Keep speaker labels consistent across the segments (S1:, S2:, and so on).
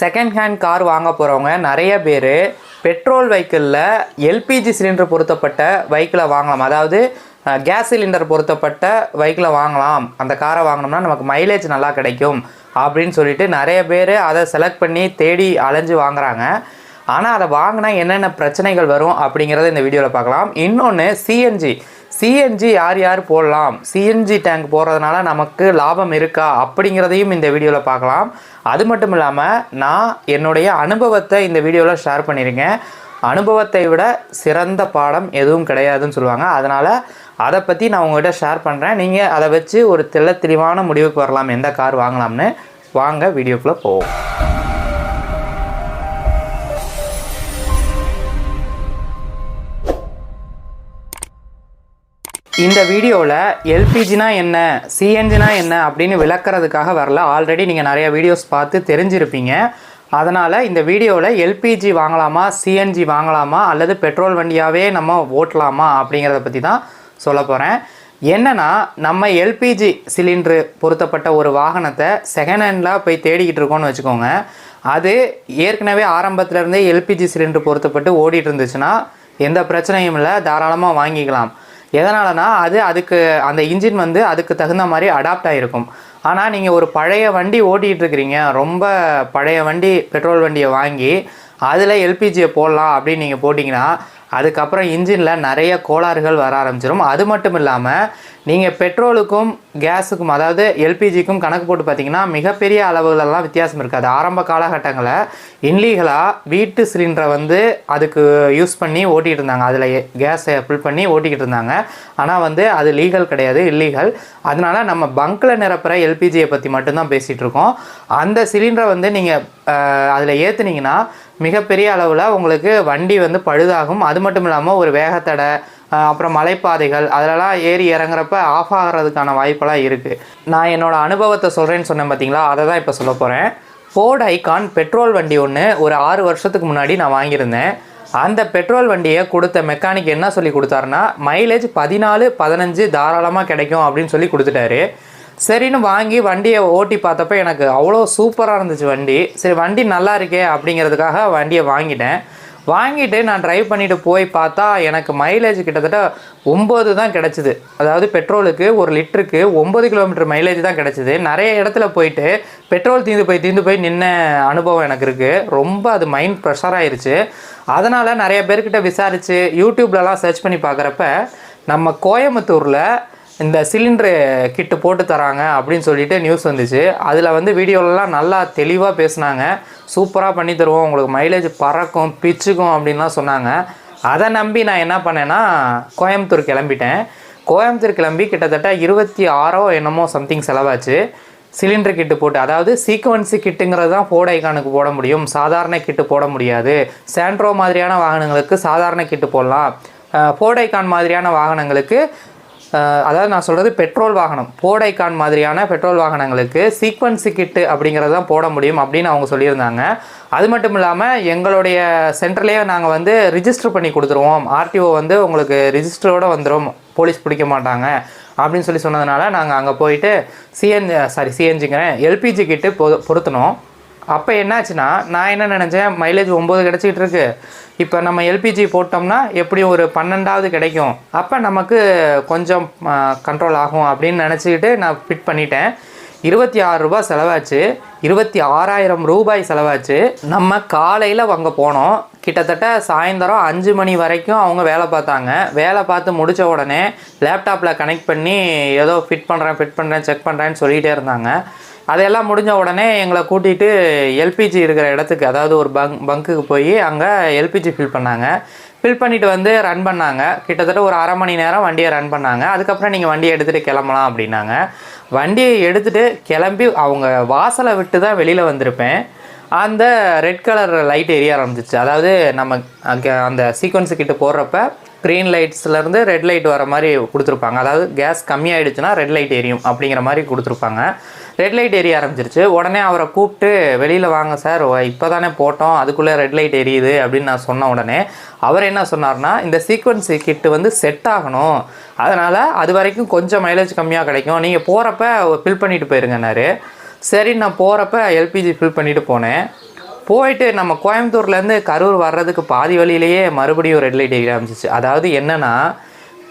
S1: Second hand car வாங்க போகிறவங்க நிறைய பேர் பெட்ரோல் வெஹிக்கிளில் எல்பிஜி சிலிண்டர் பொருத்தப்பட்ட வெஹிக்கிளை வாங்கலாம். அதாவது கேஸ் சிலிண்டர் பொருத்தப்பட்ட வெஹிக்கிளை வாங்கலாம். அந்த காரை வாங்கினோம்னா நமக்கு மைலேஜ் நல்லா கிடைக்கும். அப்படின்னு சொல்லிட்டு நிறைய பேர் அதை செலக்ட் பண்ணி தேடி அலைஞ்சு வாங்குறாங்க. ஆனால் அதை வாங்கினா என்னென்ன பிரச்சனைகள் வரும் அப்படிங்கிறத இந்த வீடியோவில் பார்க்கலாம். இன்னொன்று சிஎன்ஜி சிஎன்ஜி யார் யார் போடலாம்? சிஎன்ஜி டேங்க் போடுறதுனால நமக்கு லாபம் இருக்கா அப்படிங்கிறதையும் இந்த வீடியோவில் பார்க்கலாம். அது மட்டும் இல்லாமல் நான் என்னுடைய அனுபவத்தை இந்த வீடியோவில் ஷேர் பண்ணியிருக்கேன் அனுபவத்தை விட சிறந்த பாடம் எதுவும் கிடையாதுன்னு சொல்லுவாங்க. அதனால் அதை பற்றி நான் உங்கள்கிட்ட ஷேர் பண்ணுறேன் நீங்கள் அதை வச்சு ஒரு தெள்ள தெளிவான முடிவுக்கு வரலாம். எந்த கார் வாங்கலாம்னு. வாங்க வீடியோக்குள்ளே போவோம். இந்த வீடியோவில் எல்பிஜினா என்ன சிஎன்ஜினா என்ன அப்படின்னு விளக்குறதுக்காக வரல. ஆல்ரெடி நீங்கள் நிறைய வீடியோஸ் பார்த்து தெரிஞ்சிருப்பீங்க. அதனால் இந்த வீடியோவில் எல்பிஜி வாங்கலாமா சிஎன்ஜி வாங்கலாமா அல்லது பெட்ரோல் வண்டியாகவே நம்ம ஓட்டலாமா அப்படிங்கிறத பற்றி தான் சொல்ல போகிறேன் என்னென்னா நம்ம எல்பிஜி சிலிண்ட்ரு பொருத்தப்பட்ட ஒரு வாகனத்தை செகண்ட் ஹேண்டில் போய் தேடிக்கிட்டு இருக்கோம்னு வச்சுக்கோங்க. அது ஏற்கனவே ஆரம்பத்துல இருந்தே எல்பிஜி சிலிண்டர் பொருத்தப்பட்டு ஓடிட்டு இருந்துச்சுன்னா எந்த பிரச்சனையும் இல்லை தாராளமாக வாங்கிக்கலாம். எதனாலனா அது அதுக்கு அந்த இன்ஜின் வந்து அதுக்கு தகுந்த மாதிரி அடாப்ட் ஆகிருக்கும் ஆனால் நீங்கள் ஒரு பழைய வண்டி ஓட்டிகிட்ருக்கிறீங்க ரொம்ப பழைய வண்டி பெட்ரோல் வண்டியை வாங்கி அதில் எல்பிஜியை போடலாம் அப்படின்னு நீங்கள் போட்டிங்கன்னா அதுக்கப்புறம் இன்ஜினில் நிறைய கோளாறுகள் வர ஆரம்பிச்சிடும் அது மட்டும் இல்லாமல் நீங்கள் பெட்ரோலுக்கும் கேஸுக்கும் அதாவது எல்பிஜிக்கும் கணக்கு போட்டு பார்த்தீங்கன்னா மிகப்பெரிய அளவுகளெல்லாம் வித்தியாசம் இருக்காது. ஆரம்ப காலகட்டங்களில் இன்லீகலாக வீட்டு சிலிண்டரை வந்து அதுக்கு யூஸ் பண்ணி ஓட்டிகிட்டு இருந்தாங்க. அதில் கேஸை ஃபில் பண்ணி ஓட்டிக்கிட்டு இருந்தாங்க. ஆனால் வந்து அது லீகல் கிடையாது இல்லீகல். அதனால நம்ம பங்க்கில் நிரப்புற எல்பிஜியை பற்றி மட்டும்தான் பேசிகிட்டு இருக்கோம். அந்த சிலிண்டரை வந்து நீங்கள் அதில் ஏற்றுனீங்கன்னா மிகப்பெரிய அளவில் உங்களுக்கு வண்டி வந்து பழுதாகும். அது மட்டும் இல்லாமல் ஒரு வேகத்தடை அப்புறம் மலைப்பாதைகள் அதிலலாம் ஏறி இறங்குறப்ப ஆஃப் ஆகிறதுக்கான வாய்ப்பெல்லாம் இருக்குது நான் என்னோடய அனுபவத்தை சொல்கிறேன்னு சொன்னேன் பார்த்தீங்களா அதை தான் இப்போ சொல்ல போகிறேன் ஃபோர்டு ஐகான் பெட்ரோல் வண்டி ஒன்று ஒரு ஆறு வருஷத்துக்கு முன்னாடி நான் வாங்கியிருந்தேன். அந்த பெட்ரோல் வண்டியை கொடுத்த மெக்கானிக் என்ன சொல்லி கொடுத்தாருன்னா மைலேஜ் பதினாலு பதினஞ்சு தாராளமாக கிடைக்கும் அப்படின்னு சொல்லி கொடுத்துட்டாரு. சரின்னு வாங்கி வண்டியை ஓட்டி பார்த்தப்ப எனக்கு அவ்வளோ சூப்பராக இருந்துச்சு வண்டி. சரி வண்டி நல்லா இருக்கே அப்படிங்கிறதுக்காக வண்டியை வாங்கிட்டேன். வாங்கிட்டு நான் ட்ரைவ் பண்ணிவிட்டு போய் பார்த்தா எனக்கு மைலேஜ் கிட்டத்தட்ட ஒம்பது தான் கிடச்சிது. அதாவது பெட்ரோலுக்கு ஒரு லிட்டருக்கு ஒம்பது கிலோமீட்டர் மைலேஜ் தான் கிடச்சிது. நிறைய இடத்துல போயிட்டு பெட்ரோல் தீந்து போய் தீந்து போய் நின்ன அனுபவம் எனக்கு இருக்குது ரொம்ப அது மைண்ட் ப்ரெஷர் ஆயிடுச்சு அதனால் நிறைய பேர்கிட்ட விசாரித்து யூடியூப்லலாம் சர்ச் பண்ணி பார்க்குறப்ப நம்ம கோயம்புத்தூரில் இந்த சிலிண்டரு கிட்டு போட்டு தராங்க அப்படின்னு சொல்லிட்டு நியூஸ் வந்துச்சு. அதில் வந்து வீடியோலலாம் நல்லா தெளிவாக பேசுனாங்க. சூப்பராக பண்ணி தருவோம். உங்களுக்கு மைலேஜ் பறக்கும் பிச்சுக்கும் அப்படின்லாம் சொன்னாங்க. அதை நம்பி நான் என்ன பண்ணேன்னா கோயம்புத்தூர் கிளம்பிட்டேன். கோயம்புத்தூர் கிளம்பி கிட்டத்தட்ட இருபத்தி ஆறோ என்னமோ சம்திங் செலவாச்சு. சிலிண்டர் கிட்டு போட்டு அதாவது சீக்வன்சி கிட்டுங்கிறது தான் ஃபோர்ட் ஐகானுக்கு போட முடியும். சாதாரண கிட்டு போட முடியாது. சாண்ட்ரோ மாதிரியான வாகனங்களுக்கு சாதாரண கிட்டு போடலாம். ஃபோர்ட் ஐகான் மாதிரியான வாகனங்களுக்கு அதாவது நான் சொல்கிறது பெட்ரோல் வாகனம் போடைக்கான் மாதிரியான பெட்ரோல் வாகனங்களுக்கு சீக்வன்சி கிட்டு அப்படிங்கிறது தான் போட முடியும் அப்படின்னு அவங்க சொல்லியிருந்தாங்க. அது மட்டும் இல்லாமல் எங்களுடைய சென்டர்லேயே நாங்கள் வந்து ரிஜிஸ்டர் பண்ணி கொடுத்துருவோம். ஆர்டிஓ வந்து உங்களுக்கு ரிஜிஸ்டரோடு வந்துடும் போலீஸ் பிடிக்க மாட்டாங்க அப்படின்னு சொல்லி சொன்னதுனால நாங்கள் அங்கே போயிட்டு சிஎன் சாரி சிஎன்ஜிங்கிறேன் எல்பிஜி கிட்டு பொ பொருத்தினோம் அப்போ என்னாச்சுன்னா நான் என்ன நினச்சேன் மைலேஜ் ஒம்பது கிடச்சிக்கிட்டு இருக்கு இப்போ நம்ம எல்பிஜி போட்டோம்னா எப்படியும் ஒரு பன்னெண்டாவது கிடைக்கும். அப்போ நமக்கு கொஞ்சம் கண்ட்ரோல் ஆகும் அப்படின்னு நினச்சிக்கிட்டு நான் ஃபிட் பண்ணிட்டேன். இருபத்தி ஆறு ரூபாய் செலவாச்சு. இருபத்தி ஆறாயிரம் ரூபாய் செலவாச்சு. நம்ம காலையில் அங்கே போனோம். கிட்டத்தட்ட சாயந்தரம் அஞ்சு மணி வரைக்கும் அவங்க வேலை பார்த்தாங்க. வேலை பார்த்து முடித்த உடனே லேப்டாப்பில் கனெக்ட் பண்ணி ஏதோ ஃபிட் பண்ணுறேன் ஃபிட் பண்ணுறேன் செக் பண்ணுறேன்னு சொல்லிகிட்டே இருந்தாங்க. அதெல்லாம் முடிஞ்ச உடனே எங்களை கூட்டிகிட்டு எல்பிஜி இருக்கிற இடத்துக்கு அதாவது ஒரு பங்க் பங்க்குக்கு போய் அங்கே எல்பிஜி ஃபில் பண்ணாங்க. ஃபில் பண்ணிவிட்டு வந்து ரன் பண்ணாங்க. கிட்டத்தட்ட ஒரு அரை மணி நேரம் வண்டியை ரன் பண்ணாங்க. அதுக்கப்புறம் நீங்கள் வண்டியை எடுத்துகிட்டு கிளம்பலாம் அப்படின்னாங்க. வண்டியை எடுத்துகிட்டு கிளம்பி அவங்க வாசலை விட்டு தான் வெளியில் வந்திருப்பேன். அந்த ரெட் கலர் லைட் எரிய ஆரம்பிச்சிச்சு. அதாவது நம்ம அங்கே அந்த சீக்வன்ஸு கிட்ட போடுறப்ப க்ரீன் லைட்ஸ்லேருந்து ரெட் லைட் வர மாதிரி கொடுத்துருப்பாங்க. அதாவது கேஸ் கம்மியாயிடுச்சுன்னா ரெட் லைட் எரியும் அப்படிங்கிற மாதிரி கொடுத்துருப்பாங்க. ரெட் லைட் எரிய ஆரம்பிச்சிருச்சு. உடனே அவரை கூப்பிட்டு வெளியில் வாங்க சார். இப்போ தானே போட்டோம். அதுக்குள்ளே ரெட் லைட் எரியுது அப்படின்னு நான் சொன்ன உடனே அவர் என்ன சொன்னார்னா இந்த சீக்வன்ஸ் கிட்டு வந்து செட் ஆகணும். அதனால் அது வரைக்கும் கொஞ்சம் மைலேஜ் கம்மியாக கிடைக்கும். நீங்கள் போகிறப்ப ஃபில் பண்ணிட்டு போயிருங்கன்னாரு சரி நான் போகிறப்ப எல்பிஜி ஃபில் பண்ணிட்டு போனேன். போயிட்டு நம்ம கோயம்புத்தூர்லேருந்து கரூர் வர்றதுக்கு பாதி வழியிலேயே மறுபடியும் ரெட் லைட் எரிய ஆரம்பிச்சிச்சு. அதாவது என்னென்னா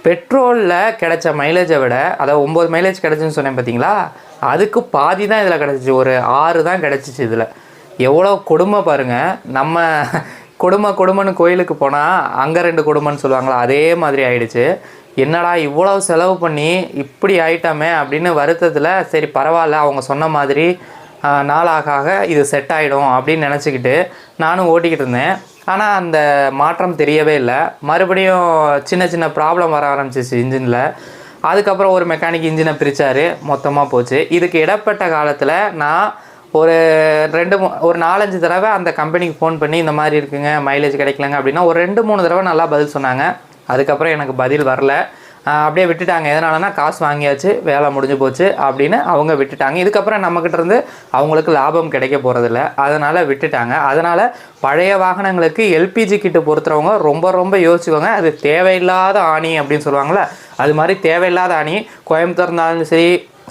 S1: பெட்ரோலில் கிடைச்ச மைலேஜை விட அதாவது ஒம்பது மைலேஜ் கிடச்சுன்னு சொன்னேன் பார்த்தீங்களா அதுக்கு பாதி தான் இதில் கிடச்சிச்சு. ஒரு ஆறு தான் கிடச்சிச்சு இதில். எவ்வளோ கொடுமை பாருங்கள் நம்ம கொடுமை கொடுமைன்னு கோயிலுக்கு போனால் அங்கே ரெண்டு கொடுமைன்னு சொல்லுவாங்களா? அதே மாதிரி ஆயிடுச்சு. என்னடா இவ்வளோ செலவு பண்ணி இப்படி ஆயிட்டோமே அப்படின்னு வருத்தத்தில் சரி பரவாயில்ல அவங்க சொன்ன மாதிரி நாளாக ஆக இது செட் ஆகிடும் அப்படின்னு நினச்சிக்கிட்டு நானும் ஓட்டிக்கிட்டு இருந்தேன். ஆனால் அந்த மாற்றம் தெரியவே இல்லை. மறுபடியும் சின்ன சின்ன ப்ராப்ளம் வர ஆரம்பிச்சிச்சு இன்ஜினில் அதுக்கப்புறம் ஒரு மெக்கானிக் இன்ஜினை பிரித்தார் மொத்தமாக போச்சு. இதுக்கு இடப்பட்ட காலத்தில் நான் ஒரு ரெண்டு மூ ஒரு நாலஞ்சு தடவை அந்த கம்பெனிக்கு ஃபோன் பண்ணி இந்த மாதிரி இருக்குங்க மைலேஜ் கிடைக்கலங்க அப்படின்னா ஒரு ரெண்டு மூணு தடவை நல்லா பதில் சொன்னாங்க. அதுக்கப்புறம் எனக்கு பதில் வரல. அப்படியே விட்டுட்டாங்க. எதனாலனா காசு வாங்கியாச்சு வேலை முடிஞ்சு போச்சு அப்படின்னு அவங்க விட்டுட்டாங்க. இதுக்கப்புறம் நம்மக்கிட்ட இருந்து அவங்களுக்கு லாபம் கிடைக்க போகிறதில்ல அதனால் விட்டுட்டாங்க. அதனால் பழைய வாகனங்களுக்கு எல்பிஜி கிட்ட பொறுத்துறவங்க ரொம்ப ரொம்ப யோசிச்சுக்கோங்க. அது தேவையில்லாத ஆணி அப்படின்னு சொல்லுவாங்கள்ல அது மாதிரி தேவையில்லாத ஆணி. கோயம்புத்தூர் இருந்தாலும் சரி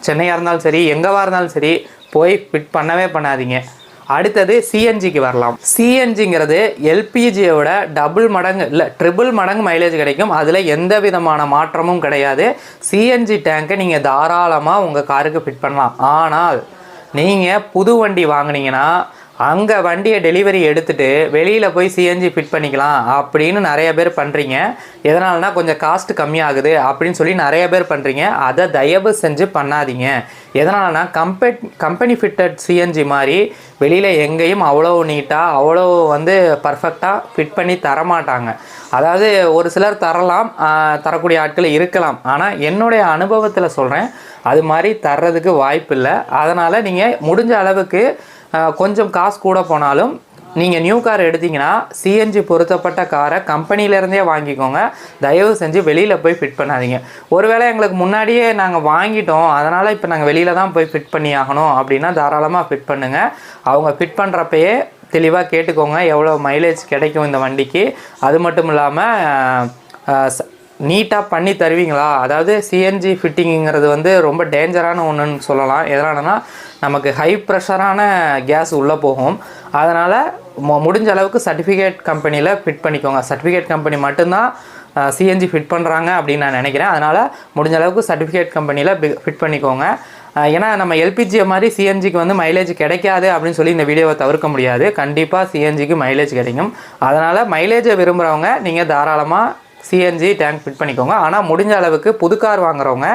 S1: சென்னையாக இருந்தாலும் சரி எங்கேவா இருந்தாலும் சரி போய் ஃபிட் பண்ணவே பண்ணாதீங்க. அடுத்தது சிஎன்ஜிக்கு வரலாம். சிஎன்ஜிங்கிறது எல்பிஜியோட டபுள் மடங்கு இல்லை ட்ரிபிள் மடங்கு மைலேஜ் கிடைக்கும். அதில் எந்த விதமான மாற்றமும் கிடையாது. சிஎன்ஜி டேங்கை நீங்கள் தாராளமாக உங்கள் காருக்கு ஃபிட் பண்ணலாம். ஆனால் நீங்கள் புது வண்டி வாங்குனீங்கன்னா அங்கே வண்டியை டெலிவரி எடுத்துகிட்டு வெளியில் போய் சிஎன்ஜி ஃபிட் பண்ணிக்கலாம் அப்படின்னு நிறைய பேர் பண்ணுறீங்க எதனாலனா கொஞ்சம் காஸ்ட் கம்மியாகுது அப்படின்னு சொல்லி நிறைய பேர் பண்ணுறீங்க அதை தயவு செஞ்சு பண்ணாதீங்க. எதனாலனா கம்பெட் கம்பெனி ஃபிட்டட் சிஎன்ஜி மாதிரி வெளியில் எங்கேயும் அவ்வளோ நீட்டாக அவ்வளோ வந்து பர்ஃபெக்டாக ஃபிட் பண்ணி தரமாட்டாங்க. அதாவது ஒரு சிலர் தரலாம் தரக்கூடிய ஆட்கள் இருக்கலாம். ஆனால் என்னுடைய அனுபவத்தில் சொல்கிறேன் அது மாதிரி தர்றதுக்கு வாய்ப்பு இல்லை அதனால் நீங்கள் முடிஞ்ச அளவுக்கு கொஞ்சம் காசு கூட போனாலும் நீங்கள் நியூ கார் எடுத்தீங்கன்னா சிஎன்ஜி பொருத்தப்பட்ட காரை கம்பெனியிலேருந்தே வாங்கிக்கோங்க. தயவு செஞ்சு வெளியில் போய் ஃபிட் பண்ணாதீங்க. ஒருவேளை எங்களுக்கு முன்னாடியே நாங்கள் வாங்கிட்டோம் அதனால் இப்போ நாங்கள் வெளியில் தான் போய் ஃபிட் பண்ணி ஆகணும் அப்படின்னா தாராளமாக ஃபிட் பண்ணுங்கள் அவங்க ஃபிட் பண்ணுறப்பயே தெளிவாக கேட்டுக்கோங்க எவ்வளோ மைலேஜ் கிடைக்கும் இந்த வண்டிக்கு. அது மட்டும் இல்லாமல் நீட்டாக பண்ணி தருவீங்களா? அதாவது சிஎன்ஜி ஃபிட்டிங்கிறது வந்து ரொம்ப டேஞ்சரான ஒன்றுன்னு சொல்லலாம். எதனாலனா நமக்கு ஹை ப்ரெஷரான கேஸ் உள்ளே போகும். அதனால் முடிஞ்ச அளவுக்கு சர்டிஃபிகேட் கம்பெனியில் ஃபிட் பண்ணிக்கோங்க. சர்டிஃபிகேட் கம்பெனி மட்டும்தான் சிஎன்ஜி ஃபிட் பண்ணுறாங்க அப்படின்னு நான் நினைக்கிறேன். அதனால் முடிஞ்ச அளவுக்கு சர்டிஃபிகேட் கம்பெனியில் ஃபிட் பண்ணிக்கோங்க. ஏன்னா நம்ம எல்பிஜி மாதிரி சிஎன்ஜிக்கு வந்து மைலேஜ் கிடைக்காது அப்படின்னு சொல்லி இந்த வீடியோவை தவிர்க்க முடியாது. கண்டிப்பாக சிஎன்ஜிக்கு மைலேஜ் கிடைக்கும். அதனால் மைலேஜை விரும்புகிறவங்க நீங்கள் தாராளமாக சிஎன்ஜி டேங்க் ஃபிட் பண்ணிக்கோங்க. ஆனால் முடிஞ்ச அளவுக்கு புது கார் வாங்குறவங்க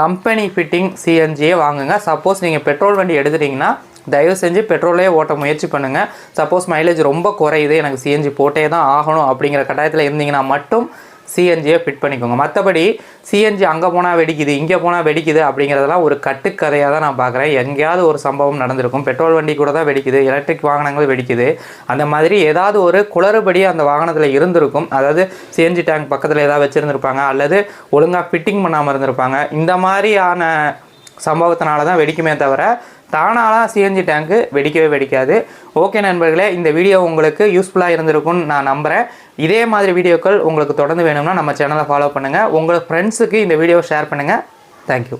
S1: கம்பெனி ஃபிட்டிங் சிஎன்ஜியே வாங்குங்க. சப்போஸ் நீங்கள் பெட்ரோல் வண்டி எடுத்துட்டீங்கன்னா தயவு செஞ்சு பெட்ரோலே ஓட்ட முயற்சி பண்ணுங்கள் சப்போஸ் மைலேஜ் ரொம்ப குறையுது எனக்கு சிஎன்ஜி போட்டே தான் ஆகணும் அப்படிங்கிற கட்டாயத்தில் இருந்தீங்கன்னா மட்டும் சிஎன்ஜியை ஃபிட் பண்ணிக்கோங்க. மற்றபடி சிஎன்ஜி அங்கே போனால் வெடிக்குது இங்கே போனால் வெடிக்குது அப்படிங்கிறதெல்லாம் ஒரு கட்டுக்கதையாக தான் நான் பார்க்குறேன். எங்கேயாவது ஒரு சம்பவம் நடந்திருக்கும். பெட்ரோல் வண்டி கூட தான் வெடிக்குது எலக்ட்ரிக் வாகனங்கள் வெடிக்குது. அந்த மாதிரி ஏதாவது ஒரு குளறுபடி அந்த வாகனத்தில் இருந்திருக்கும். அதாவது சிஎன்ஜி டேங்க் பக்கத்தில் ஏதாவது வச்சுருந்துருப்பாங்க அல்லது ஒழுங்காக ஃபிட்டிங் பண்ணாமல் இருந்திருப்பாங்க. இந்த மாதிரியான சம்பவத்தினால தான் வெடிக்குமே தவிர தானாலாம் சிஎன்ஜி டேங்க்கு வெடிக்கவே வெடிக்காது. ஓகே நண்பர்களே இந்த வீடியோ உங்களுக்கு யூஸ்ஃபுல்லாக இருந்திருக்கும்னு நான் நம்புகிறேன் இதே மாதிரி வீடியோக்கள் உங்களுக்கு தொடர்ந்து வேணும்னா நம்ம சேனலை ஃபாலோ பண்ணுங்கள் உங்கள் ஃப்ரெண்ட்ஸுக்கு இந்த வீடியோவை ஷேர் பண்ணுங்கள் தேங்க்யூ